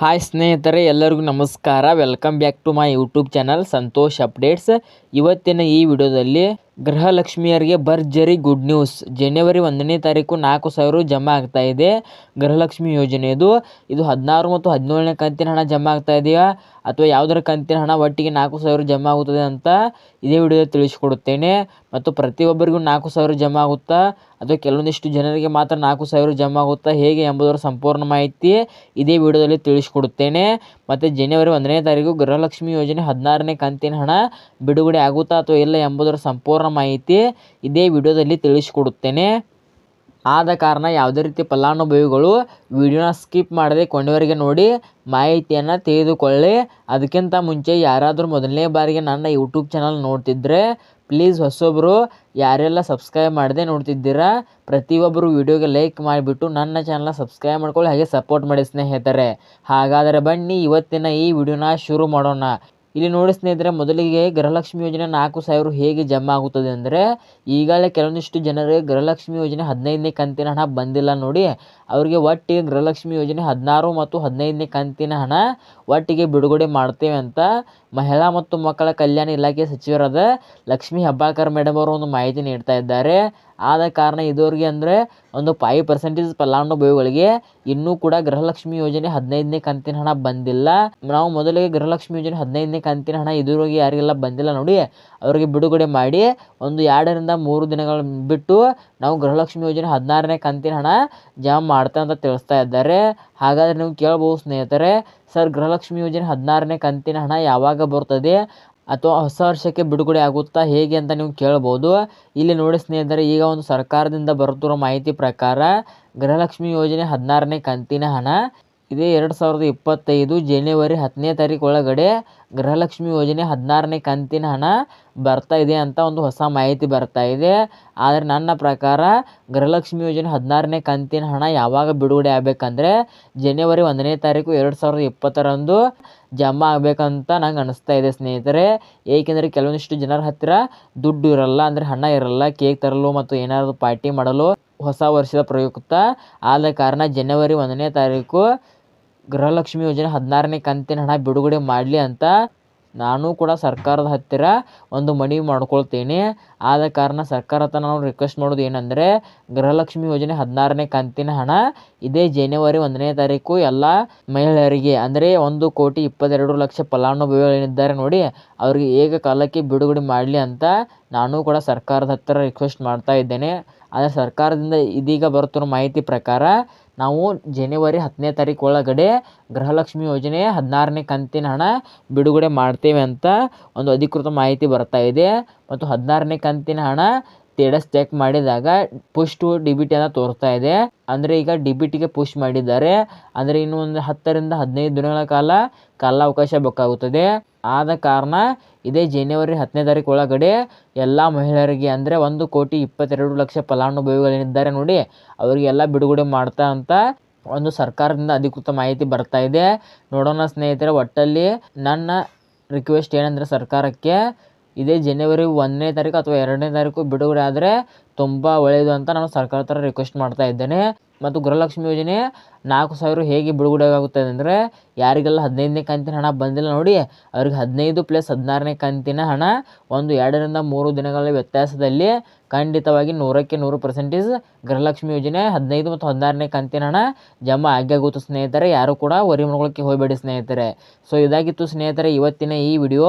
Hi ಸ್ನೇಹಿತರೆ, ಎಲ್ಲರಿಗೂ ನಮಸ್ಕಾರ. Welcome back to my YouTube channel Santosh updates ಇವತ್ತಿನ ಈ ವಿಡಿಯೋದಲ್ಲಿ ಗೃಹಲಕ್ಷ್ಮಿಯರಿಗೆ ಭರ್ಜರಿ ಗುಡ್ ನ್ಯೂಸ್ ಜನವರಿ ಒಂದನೇ ತಾರೀಕು ನಾಲ್ಕು ಸಾವಿರ ಜಮಾ ಆಗ್ತಾ ಇದೆ ಗೃಹಲಕ್ಷ್ಮಿ ಯೋಜನೆಯದು. ಇದು ಹದಿನಾರು ಮತ್ತು ಹದಿನೇಳನೇ ಕಂತಿನ ಹಣ ಜಮಾ ಆಗ್ತಾ ಇದೆಯಾ? ಅಥವಾ ಯಾವುದರ ಕಂತಿನ ಹಣ ಒಟ್ಟಿಗೆ ನಾಲ್ಕು ಸಾವಿರ ಜಮಾ ಆಗುತ್ತದೆ ಅಂತ ಇದೇ ವಿಡಿಯೋದಲ್ಲಿ ತಿಳಿಸಿಕೊಡುತ್ತೇನೆ. ಮತ್ತು ಪ್ರತಿಯೊಬ್ಬರಿಗೂ ನಾಲ್ಕು ಸಾವಿರ ಜಮಾ ಆಗುತ್ತಾ? ಅಥವಾ ಕೆಲವೊಂದಿಷ್ಟು ಜನರಿಗೆ ಮಾತ್ರ ನಾಲ್ಕು ಸಾವಿರ ಜಮಾ ಆಗುತ್ತಾ? ಹೇಗೆ ಎಂಬುದರ ಸಂಪೂರ್ಣ ಮಾಹಿತಿ ಇದೇ ವಿಡಿಯೋದಲ್ಲಿ ತಿಳಿಸಿಕೊಡುತ್ತೇನೆ. ಮತ್ತು ಜನವರಿ ಒಂದನೇ ತಾರೀಕು ಗೃಹಲಕ್ಷ್ಮಿ ಯೋಜನೆ ಹದಿನಾರನೇ ಕಂತಿನ ಹಣ ಬಿಡುಗಡೆ ಆಗುತ್ತಾ ಅಥವಾ ಇಲ್ಲ ಎಂಬುದರ ಸಂಪೂರ್ಣ ಮಾಹಿತಿ ಇದೇ ವಿಡಿಯೋದಲ್ಲಿ ತಿಳಿಸಿಕೊಡುತ್ತೇನೆ. ಆದ ಕಾರಣ ಯಾವುದೇ ರೀತಿ ಫಲಾನುಭವಿಗಳು ವಿಡಿಯೋನ ಸ್ಕಿಪ್ ಮಾಡದೆ ಕೊನೆವರೆಗೆ ನೋಡಿ ಮಾಹಿತಿಯನ್ನು ತಿಳಿದುಕೊಳ್ಳಿ. ಅದಕ್ಕಿಂತ ಮುಂಚೆ ಯಾರಾದರೂ ಮೊದಲನೇ ಬಾರಿಗೆ ನನ್ನ ಯೂಟ್ಯೂಬ್ ಚಾನಲ್ ನೋಡ್ತಿದ್ದರೆ ಪ್ಲೀಸ್ ಹೊಸೊಬ್ಬರು ಯಾರೆಲ್ಲ ಸಬ್ಸ್ಕ್ರೈಬ್ ಮಾಡದೆ ನೋಡ್ತಿದ್ದೀರಾ, ಪ್ರತಿಯೊಬ್ಬರು ವಿಡಿಯೋಗೆ ಲೈಕ್ ಮಾಡಿಬಿಟ್ಟು ನನ್ನ ಚಾನಲ್ನ ಸಬ್ಸ್ಕ್ರೈಬ್ ಮಾಡ್ಕೊಳ್ಳಿ, ಹಾಗೆ ಸಪೋರ್ಟ್ ಮಾಡಿ ಸ್ನೇಹಿತರೆ. ಹಾಗಾದರೆ ಬನ್ನಿ, ಇವತ್ತಿನ ಈ ವಿಡಿಯೋನ ಶುರು ಮಾಡೋಣ. ಇಲ್ಲಿ ನೋಡಿ ಸ್ನೇಹಿತರೆ, ಮೊದಲಿಗೆ ಗೃಹಲಕ್ಷ್ಮಿ ಯೋಜನೆ ನಾಲ್ಕು ಸಾವಿರ ಹೇಗೆ ಜಮಾ ಆಗುತ್ತದೆ ಅಂದರೆ, ಈಗಾಗಲೇ ಕೆಲವೊಂದಿಷ್ಟು ಜನರಿಗೆ ಗೃಹಲಕ್ಷ್ಮಿ ಯೋಜನೆ ಹದಿನೈದನೇ ಕಂತಿನ ಹಣ ಬಂದಿಲ್ಲ ನೋಡಿ. ಅವರಿಗೆ ಒಟ್ಟಿಗೆ ಗೃಹಲಕ್ಷ್ಮಿ ಯೋಜನೆ ಹದಿನಾರು ಮತ್ತು ಹದಿನೈದನೇ ಕಂತಿನ ಹಣ ಒಟ್ಟಿಗೆ ಬಿಡುಗಡೆ ಮಾಡ್ತೇವೆ ಅಂತ ಮಹಿಳಾ ಮತ್ತು ಮಕ್ಕಳ ಕಲ್ಯಾಣ ಇಲಾಖೆ ಸಚಿವರಾದ ಲಕ್ಷ್ಮೀ ಹೆಬ್ಬಾಳ್ಕರ್ ಮೇಡಮ್ ಅವರು ಒಂದು ಮಾಹಿತಿ ನೀಡ್ತಾ ಇದ್ದಾರೆ. ಆದ ಕಾರಣ ಇದುವರೆಗೆ ಅಂದರೆ ಒಂದು ಫೈವ್ ಪರ್ಸೆಂಟೇಜ್ ಫಲಾನುಭವಿಗಳಿಗೆ ಇನ್ನೂ ಕೂಡ ಗೃಹಲಕ್ಷ್ಮಿ ಯೋಜನೆ ಹದಿನೈದನೇ ಕಂತಿನ ಹಣ ಬಂದಿಲ್ಲ. ನಾವು ಮೊದಲಿಗೆ ಗೃಹಲಕ್ಷ್ಮಿ ಯೋಜನೆ ಹದಿನೈದನೇ ಕಂತಿನ ಹಣ ಇದುವರೆಗೆ ಯಾರಿಗೆಲ್ಲ ಬಂದಿಲ್ಲ ನೋಡಿ, ಅವರಿಗೆ ಬಿಡುಗಡೆ ಮಾಡಿ ಒಂದು ಎರಡರಿಂದ ಮೂರು ದಿನಗಳ ಬಿಟ್ಟು ನಾವು ಗೃಹಲಕ್ಷ್ಮಿ ಯೋಜನೆ ಹದಿನಾರನೇ ಕಂತಿನ ಹಣ ಜಮಾ ಮಾಡ್ತಾ ಅಂತ ತಿಳಿಸ್ತಾ ಇದ್ದಾರೆ. ಹಾಗಾದರೆ ನೀವು ಕೇಳ್ಬೋದು ಸ್ನೇಹಿತರೆ, ಸರ್ ಗೃಹಲಕ್ಷ್ಮಿ ಯೋಜನೆ ಹದಿನಾರನೇ ಕಂತಿನ ಹಣ ಯಾವಾಗ ಬರ್ತದೆ? ಅಥವಾ ಹೊಸ ವರ್ಷಕ್ಕೆ ಬಿಡುಗಡೆ ಆಗುತ್ತಾ ಹೇಗೆ ಅಂತ ನೀವು ಕೇಳ್ಬೋದು. ಇಲ್ಲಿ ನೋಡಿ ಸ್ನೇಹಿತರೆ, ಈಗ ಒಂದು ಸರ್ಕಾರದಿಂದ ಬರುತ್ತಿರುವ ಮಾಹಿತಿ ಪ್ರಕಾರ ಗೃಹಲಕ್ಷ್ಮಿ ಯೋಜನೆ ಹದಿನಾರನೇ ಕಂತಿನ ಹಣ. ಇದೇ ಎರಡು ಸಾವಿರದ ಇಪ್ಪತ್ತೈದು ಜನವರಿ ಹತ್ತನೇ ತಾರೀಕು ಒಳಗಡೆ ಗೃಹಲಕ್ಷ್ಮಿ ಯೋಜನೆ ಹದಿನಾರನೇ ಕಂತಿನ ಹಣ ಬರ್ತಾ ಇದೆ ಅಂತ ಒಂದು ಹೊಸ ಮಾಹಿತಿ ಬರ್ತಾ ಇದೆ. ಆದರೆ ನನ್ನ ಪ್ರಕಾರ ಗೃಹಲಕ್ಷ್ಮಿ ಯೋಜನೆ ಹದಿನಾರನೇ ಕಂತಿನ ಹಣ ಯಾವಾಗ ಬಿಡುಗಡೆ ಆಗಬೇಕಂದ್ರೆ ಜನವರಿ ಒಂದನೇ ತಾರೀಕು ಎರಡು ಸಾವಿರದ ಇಪ್ಪತ್ತರಂದು. ಜಮಾ ಆಗಬೇಕಂತ ನಂಗೆ ಅನಿಸ್ತಾ ಇದೆ ಸ್ನೇಹಿತರೆ. ಏಕೆಂದರೆ ಕೆಲವೊಂದಿಷ್ಟು ಜನರ ಹತ್ತಿರ ದುಡ್ಡು ಇರಲ್ಲ, ಅಂದರೆ ಹಣ ಇರಲ್ಲ, ಕೇಕ್ ತರಲು ಮತ್ತು ಏನಾದರೂ ಪಾರ್ಟಿ ಮಾಡಲು ಹೊಸ ವರ್ಷದ ಪ್ರಯುಕ್ತ. ಆದ ಕಾರಣ ಜನವರಿ ಒಂದನೇ ತಾರೀಕು ಗೃಹಲಕ್ಷ್ಮಿ ಯೋಜನೆ ಹದಿನಾರನೇ ಕಂತಿನ ಹಣ ಬಿಡುಗಡೆ ಮಾಡಲಿ ಅಂತ ನಾನು ಕೂಡ ಸರ್ಕಾರದ ಹತ್ತಿರ ಒಂದು ಮನವಿ ಮಾಡ್ಕೊಳ್ತೇನೆ. ಆದ ಕಾರಣ ಸರ್ಕಾರ ಹತ್ರ ನಾನು ರಿಕ್ವೆಸ್ಟ್ ಮಾಡೋದು ಏನಂದರೆ, ಗೃಹಲಕ್ಷ್ಮಿ ಯೋಜನೆ ಹದಿನಾರನೇ ಕಂತಿನ ಹಣ. ಇದೇ ಜನವರಿ ಒಂದನೇ ತಾರೀಕು ಎಲ್ಲ ಮಹಿಳೆಯರಿಗೆ, ಅಂದರೆ ಒಂದು ಕೋಟಿ ಇಪ್ಪತ್ತೆರಡು ಲಕ್ಷ ಫಲಾನುಭವಿಗಳೇನಿದ್ದಾರೆ ನೋಡಿ ಅವರಿಗೆ ಏಕಕಾಲಕ್ಕೆ ಬಿಡುಗಡೆ ಮಾಡಲಿ ಅಂತ ನಾನು ಕೂಡ ಸರ್ಕಾರದ ಹತ್ತಿರ ರಿಕ್ವೆಸ್ಟ್ ಮಾಡ್ತಾ ಇದ್ದೇನೆ. ಆದರೆ ಸರ್ಕಾರದಿಂದ ಇದೀಗ ಬರುತ್ತಿರೋ ಮಾಹಿತಿ ಪ್ರಕಾರ ನಾವು ಜನವರಿ ಹತ್ತನೇ ತಾರೀಕು ಒಳಗಡೆ ಗೃಹಲಕ್ಷ್ಮಿ ಯೋಜನೆ ಹದಿನಾರನೇ ಕಂತಿನ ಹಣ ಬಿಡುಗಡೆ ಮಾಡ್ತೇವೆ ಅಂತ ಒಂದು ಅಧಿಕೃತ ಮಾಹಿತಿ ಬರ್ತಾ ಇದೆ. ಮತ್ತು ಹದಿನಾರನೇ ಕಂತಿನ ಹಣ ಸ್ಟೇಟಸ್ ಚೆಕ್ ಮಾಡಿದಾಗ push to D B T ಅಂತ ತೋರಿಸ್ತಾ ಇದೆ. ಅಂದರೆ ಈಗ ಡಿ ಬಿ ಟಿಗೆ ಪುಷ್ ಮಾಡಿದ್ದಾರೆ. ಅಂದರೆ ಇನ್ನೂ ಒಂದು ಹತ್ತರಿಂದ ಹದಿನೈದು ದಿನಗಳ ಕಾಲ ಕಾಲಾವಕಾಶ ಬೇಕಾಗುತ್ತದೆ. ಆದ ಕಾರಣ ಇದೇ ಜನವರಿ ಹತ್ತನೇ ತಾರೀಕು ಒಳಗಡೆ ಎಲ್ಲ ಮಹಿಳೆಯರಿಗೆ ಅಂದರೆ ಒಂದು ಕೋಟಿ ಇಪ್ಪತ್ತೆರಡು ಲಕ್ಷ ಫಲಾನುಭವಿಗಳೇನಿದ್ದಾರೆ ನೋಡಿ. ಅವರಿಗೆಲ್ಲ ಬಿಡುಗಡೆ ಮಾಡ್ತಾ ಅಂತ ಒಂದು ಸರ್ಕಾರದಿಂದ ಅಧಿಕೃತ ಮಾಹಿತಿ ಬರ್ತಾ ಇದೆ. ನೋಡೋಣ ಸ್ನೇಹಿತರೆ, ಒಟ್ಟಲ್ಲಿ ನನ್ನ ರಿಕ್ವೆಸ್ಟ್ ಏನಂದರೆ ಸರ್ಕಾರಕ್ಕೆ ಇದೇ ಜನವರಿ ಒಂದನೇ ತಾರೀಕು ಅಥವಾ ಎರಡನೇ ತಾರೀಕು ಬಿಡುಗಡೆ ಆದರೆ ತುಂಬ ಒಳ್ಳೆಯದು ಅಂತ ನಾನು ಸರ್ಕಾರ ಥರ ರಿಕ್ವೆಸ್ಟ್ ಮಾಡ್ತಾ ಇದ್ದೇನೆ. ಮತ್ತು ಗೃಹಲಕ್ಷ್ಮಿ ಯೋಜನೆ ನಾಲ್ಕು ಸಾವಿರ ಹೇಗೆ ಬಿಡುಗಡೆ ಆಗುತ್ತದೆ ಅಂದರೆ ಯಾರಿಗೆಲ್ಲ ಹದಿನೈದನೇ ಕಂತಿನ ಹಣ ಬಂದಿಲ್ಲ ನೋಡಿ, ಅವ್ರಿಗೆ ಹದಿನೈದು ಪ್ಲಸ್ ಹದಿನಾರನೇ ಕಂತಿನ ಹಣ ಒಂದು ಎರಡರಿಂದ ಮೂರು ದಿನಗಳ ವ್ಯತ್ಯಾಸದಲ್ಲಿ ಖಂಡಿತವಾಗಿ ನೂರಕ್ಕೆ ನೂರು ಪರ್ಸೆಂಟೇಜ್ ಗೃಹಲಕ್ಷ್ಮಿ ಯೋಜನೆ ಹದಿನೈದು ಮತ್ತು ಹದಿನಾರನೇ ಕಂತಿನ ಹಣ ಜಮಾ ಆಗೇ ಸ್ನೇಹಿತರೆ. ಯಾರು ಕೂಡ ವರಿ ಮಾಡ್ಕೊಳ್ಳೋಕ್ಕೆ ಹೋಗಬೇಡಿ ಸ್ನೇಹಿತರೆ. ಸೊ ಇದಾಗಿತ್ತು ಸ್ನೇಹಿತರೆ ಇವತ್ತಿನ ಈ ವಿಡಿಯೋ